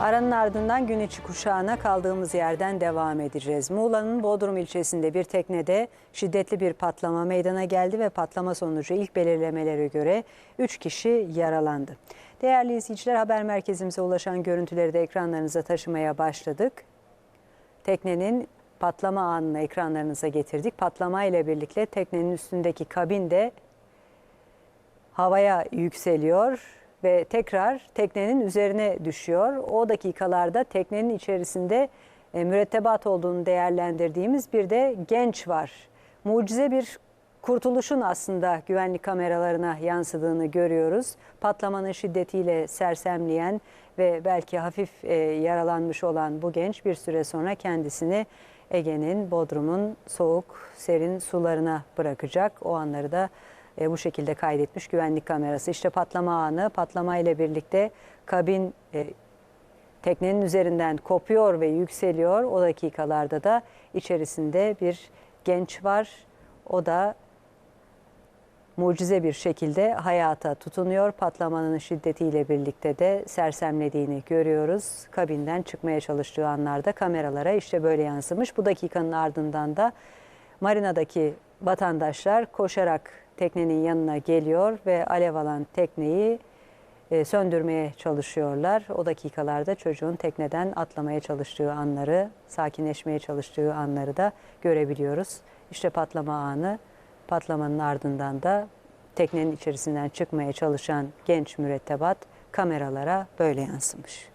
Aranın ardından gün içi kuşağına kaldığımız yerden devam edeceğiz. Muğla'nın Bodrum ilçesinde bir teknede şiddetli bir patlama meydana geldi ve patlama sonucu ilk belirlemelere göre 3 kişi yaralandı. Değerli izleyiciler haber merkezimize ulaşan görüntüleri de ekranlarınıza taşımaya başladık. Teknenin patlama anını ekranlarınıza getirdik. Patlama ile birlikte teknenin üstündeki kabin de havaya yükseliyor ve tekrar teknenin üzerine düşüyor. O dakikalarda teknenin içerisinde e, mürettebat olduğunu değerlendirdiğimiz bir de genç var. Mucize bir kurtuluşun aslında güvenlik kameralarına yansıdığını görüyoruz. Patlamanın şiddetiyle sersemleyen ve belki hafif e, yaralanmış olan bu genç bir süre sonra kendisini Ege'nin, Bodrum'un soğuk, serin sularına bırakacak. O anları da e, bu şekilde kaydetmiş güvenlik kamerası. İşte patlama anı, patlama ile birlikte kabin e, teknenin üzerinden kopuyor ve yükseliyor. O dakikalarda da içerisinde bir genç var. O da mucize bir şekilde hayata tutunuyor. Patlamanın şiddetiyle birlikte de sersemlediğini görüyoruz. Kabinden çıkmaya çalıştığı anlarda kameralara işte böyle yansımış. Bu dakikanın ardından da marinadaki vatandaşlar koşarak teknenin yanına geliyor ve alev alan tekneyi e, söndürmeye çalışıyorlar. O dakikalarda çocuğun tekneden atlamaya çalıştığı anları, sakinleşmeye çalıştığı anları da görebiliyoruz. İşte patlama anı, patlamanın ardından da teknenin içerisinden çıkmaya çalışan genç mürettebat kameralara böyle yansımış.